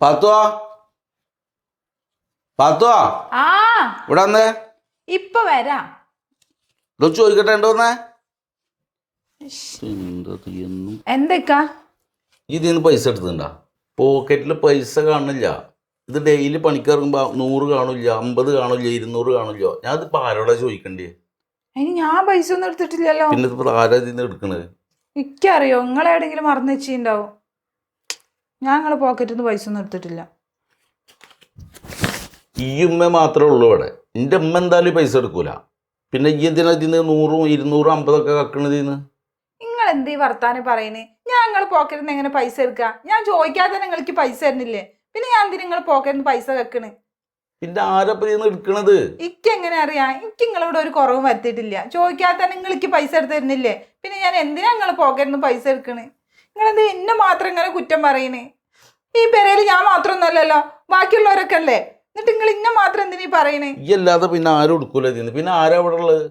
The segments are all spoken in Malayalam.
പാത്തുവാ? പാത്തുവാ? ആ. ഇവിടെ വന്നേ. ഇപ്പൊ വരാം. ഇതൊന്ന് ചോദിക്കട്ടെ വന്നേ? എന്താ തീയൊന്നും എന്തൊക്കാ? ഇതിന്ന് പൈസ എടുത്തിട്ടുണ്ടാ? പോക്കറ്റിൽ പൈസ കാണില്ല ഇത് ഡെയിലി പണിക്കിറങ്ങുമ്പോൾ നൂറ് കാണില്ല അമ്പത് കാണില്ല ഇരുന്നൂറ് കാണില്ല ഞാൻ ഇത് ആരോടാ ചോദിക്കണ്ടേ? ഇനി ഞാൻ പൈസ ഒന്നും എടുത്തിട്ടില്ലല്ലോ. പിന്നെ ആരാ ഇതിന്ന് എടുക്കണത്? എനിക്കറിയോ നിങ്ങളെവിടെങ്കിലും മറന്നു വെച്ചിട്ടുണ്ടാവും. ഞാൻ നിങ്ങളെ പോക്കറ്റിൽ നിന്ന് പൈസ ഒന്നും എടുത്തിട്ടില്ല. ഈ ഉമ്മ മാത്രമേ ഉള്ളൂ ഇവിടെ. എന്റെ ഉമ്മ എന്തായാലും പൈസ എടുക്കൂല. പിന്നെ ഈ എന്തിനാ ഇതിന്ന് നൂറും ഇരുന്നൂറും അമ്പതൊക്കെ കക്കണത് ഇതിന്ന്? നിങ്ങൾ എന്തീ വർത്താനം പറയുന്നേ ഞാൻ നിങ്ങളെ പോക്കറ്റിൽ നിന്ന് എങ്ങനെ പൈസ എടുക്കുക ഞാൻ ചോദിക്കാതെ നിങ്ങൾക്ക് പൈസ തരുന്നില്ലേ? പിന്നെ ഞാൻ എന്തിനാ നിങ്ങളെ പോക്കറ്റിൽ നിന്ന് പൈസ കക്കണ്? പിന്നെ ആരപ്പം ഇതിന്ന് എടുക്കണത്? ഇക്ക് എങ്ങനെ അറിയാം? എനിക്ക് നിങ്ങളോട് ഒരു കുറവും വരുത്തിയിട്ടില്ല. ചോദിക്കാതെ നിങ്ങൾക്ക് പൈസ എടുത്ത് തരുന്നില്ലേ? പിന്നെ ഞാൻ എന്തിനാ നിങ്ങളെ പോക്കറ്റിൽ നിന്ന് പൈസ എടുക്കണ്? നിങ്ങളെന്ത് എന്നെ മാത്രം ഇങ്ങനെ കുറ്റം പറയണേ? ഈ പെരയിൽ ഞാൻ മാത്രമൊന്നുമല്ലല്ലോ ബാക്കിയുള്ളവരൊക്കെ അല്ലേ എന്നിട്ട് നിങ്ങൾ ഇന്നെ മാത്രം എന്തിനീ പറയണേ? ഈ അല്ലാതെ പിന്നെ ആരും എടുക്കൂല ഇതിന്ന് പിന്നെ ആരാ ഇവിടെ ഉള്ളത്?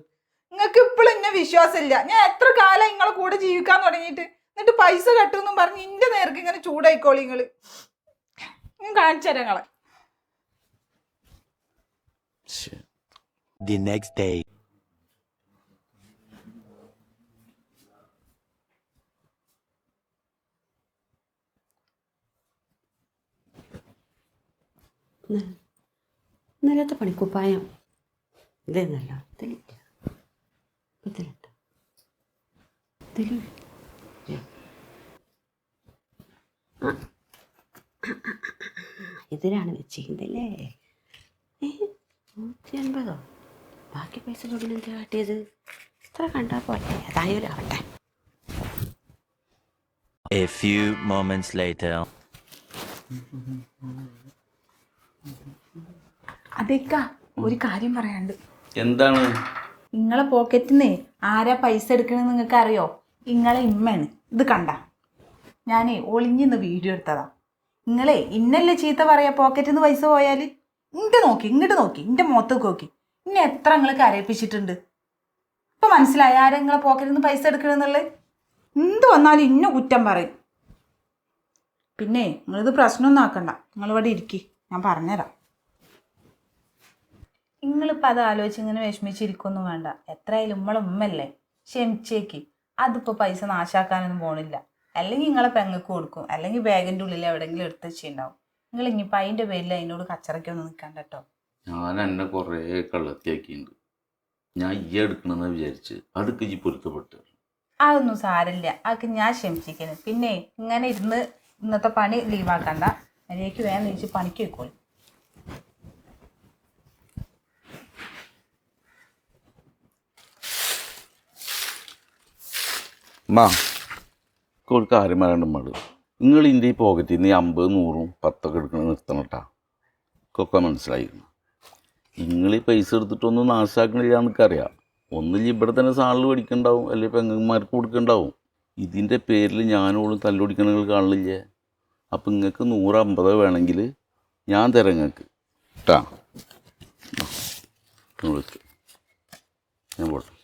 നിങ്ങൾക്ക് ഇപ്പോഴും എന്നെ വിശ്വാസമില്ല. ഞാൻ എത്ര കാലം നിങ്ങളെ കൂടെ ജീവിക്കാൻ തുടങ്ങിയിട്ട് എന്നിട്ട് പൈസ കട്ടുമെന്നും പറഞ്ഞ് ഇന്റെ നേർക്ക് ഇങ്ങനെ ചൂടായിക്കോളി നിങ്ങൾ ഞാൻ കാണിച്ചു തരാം നിങ്ങളെ ശ്ശെ. the next day. ഇന്നലത്തെ പണിക്കുപ്പായം. ഇതെന്നല്ല ഇതിലില്ല ഇതിലുണ്ട് ഇതിലും. ഇതിലാണ് വെച്ചിരിക്കുന്നതല്ലേ? ഏ? നൂറ്റി അൻപതോ ബാക്കി പൈസ കൊടുക്കുന്നത് കാട്ടിയത്? ഇത്ര കണ്ടാൽ പോലെ അതായാലും ആവട്ടെ A few moments later. അതേക്കാ ഒരു കാര്യം പറയാണ്ട് എന്താണ്? നിങ്ങളെ പോക്കറ്റിൽ നിന്ന് ആരാ പൈസ എടുക്കണെന്ന് നിങ്ങൾക്ക് അറിയോ നിങ്ങളെ ഇമ്മയാണ്. ഇത് കണ്ട. ഞാനേ ഒളിഞ്ഞിന്ന് വീഡിയോ എടുത്തതാ. നിങ്ങളെ ഇന്നല്ലേ ചീത്ത പറയാ പോക്കറ്റിൽ നിന്ന് പൈസ പോയാൽ ഇങ്ങോട്ട് നോക്കി ഇങ്ങോട്ട് നോക്കി എന്റെ മുഖത്തേക്ക് നോക്കി. ഇന്നെ എത്ര നിങ്ങൾ കരയിപ്പിച്ചിട്ടുണ്ട്? ഇപ്പൊ മനസ്സിലായി ആരാ നിങ്ങളെ പോക്കറ്റിൽ നിന്ന് പൈസ എടുക്കണമെന്നുള്ളത് എന്ത് വന്നാലും ഇന്ന കുറ്റം പറയും. പിന്നെ നിങ്ങളിത് പ്രശ്നമൊന്നും ആക്കണ്ട. നിങ്ങളിവിടെ ഇരിക്കി. ഞാൻ പറഞ്ഞുതരാം. നിങ്ങളിപ്പോൾ അത് ആലോചിച്ച് ഇങ്ങനെ വിഷമിച്ചിരിക്കൊന്നും വേണ്ട. എത്രയായാലും നമ്മളെ ഉമ്മല്ലേ ക്ഷമിച്ചേക്ക്. അതിപ്പോൾ പൈസ നാശാക്കാനൊന്നും പോണില്ല. അല്ലെങ്കിൽ നിങ്ങളെ പെങ്ങൾക്ക് കൊടുക്കും. അല്ലെങ്കിൽ ബാഗിന്റെ ഉള്ളിൽ എവിടെയെങ്കിലും എടുത്ത് വെച്ചിട്ടുണ്ടാവും. നിങ്ങൾ ഇനിയിപ്പോൾ അതിന്റെ പേരിൽ അതിനോട് കച്ചറയ്ക്കൊന്നും നിൽക്കണ്ട കേട്ടോ. ഞാൻ എന്നെ കുറേ കള്ളത്തിയാക്കിയിട്ടുണ്ട്. ഞാൻ ഈ എടുക്കണമെന്ന് വിചാരിച്ച് അതൊക്കെ ഈ പൊരുത്തപ്പെട്ടു. അതൊന്നും സാരമില്ല. അതൊക്കെ ഞാൻ ക്ഷമിച്ചിരിക്കുന്നു പിന്നെ ഇങ്ങനെ ഇരുന്ന് ഇന്നത്തെ പണി ലീവാക്കണ്ട അതിലേക്ക് വേഗം തിരിച്ച് പണിക്ക് വെക്കോളൂ മാ ഒരു കാര്യം പറയണ്ട നിങ്ങൾ ഇതിന്റെ ഈ പോക്കറ്റിൽ നിന്ന് അമ്പത് നൂറും പത്തൊക്കെ എടുക്കണത് നിർത്തണം കേട്ടാ ഒക്കെ മനസ്സിലായിരുന്നു നിങ്ങൾ ഈ പൈസ എടുത്തിട്ടൊന്നും നാശാക്കണില്ല എന്നൊക്കെ അറിയാം ഒന്നില്ല ഇവിടെ തന്നെ സാളിൽ മേടിക്കണ്ടാവും. അല്ലെങ്കിൽ പെങ്ങന്മാർക്ക് കൊടുക്കണ്ടാവും. ഇതിന്റെ പേരിൽ ഞാനോളും തല്ലുപിടിക്കണങ്ങൾ കാണില്ലേ അപ്പം നിങ്ങൾക്ക് നൂറമ്പത് വേണമെങ്കിൽ ഞാൻ തരാം നിങ്ങൾക്ക് കേട്ടാ ഞാൻ പോട്ടെ.